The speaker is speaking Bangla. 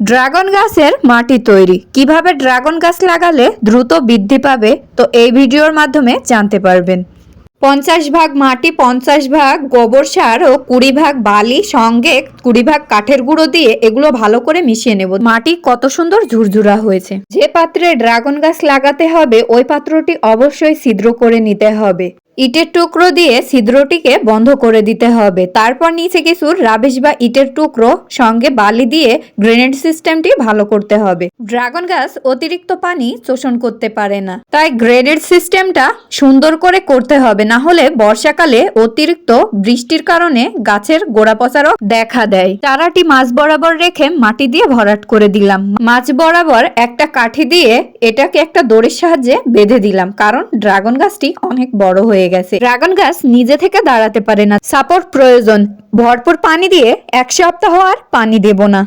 ড্রাগন গাছের মাটি তৈরি। কীভাবে ড্রাগন গাছ লাগালে দ্রুত বৃদ্ধি পাবে, তো এই ভিডিওর মাধ্যমে জানতে পারবেন। পঞ্চাশ ভাগ মাটি, পঞ্চাশ ভাগ গোবর সার ও কুড়ি ভাগ বালি, সঙ্গে কুড়ি ভাগ কাঠের গুঁড়ো দিয়ে এগুলো ভালো করে মিশিয়ে নেব। মাটি কত সুন্দর ঝুরঝুরা হয়েছে। যে পাত্রে ড্রাগন গাছ লাগাতে হবে, ওই পাত্রটি অবশ্যই ছিদ্র করে নিতে হবে। ইটের টুকরো দিয়ে ছিদ্রটিকে বন্ধ করে দিতে হবে। তারপর নিচে কিছু রাবিশ বা ইটের টুকরো সঙ্গে বালি দিয়ে গ্রেনেড সিস্টেমটি ভালো করতে হবে। ড্রাগন গাছ অতিরিক্ত পানি শোষণ করতে পারে না। তাই গ্রেনেড সিস্টেমটা সুন্দর করে করতে হবে, না হলে বর্ষাকালে অতিরিক্ত বৃষ্টির কারণে গাছের গোড়া পচারও দেখা দেয়। চারাটি মাছ বরাবর রেখে মাটি দিয়ে ভরাট করে দিলাম। মাছ বরাবর একটা কাঠি দিয়ে এটাকে একটা দড়ির সাহায্যে বেঁধে দিলাম, কারণ ড্রাগন গাছটি অনেক বড় হয়ে গেছে। ড্রাগন গাছ নিজে থেকে দাঁড়াতে পারে না। সাপোর্ট প্রয়োজন। ভরপুর পানি দিয়ে এক সপ্তাহ আর পানি দেব না।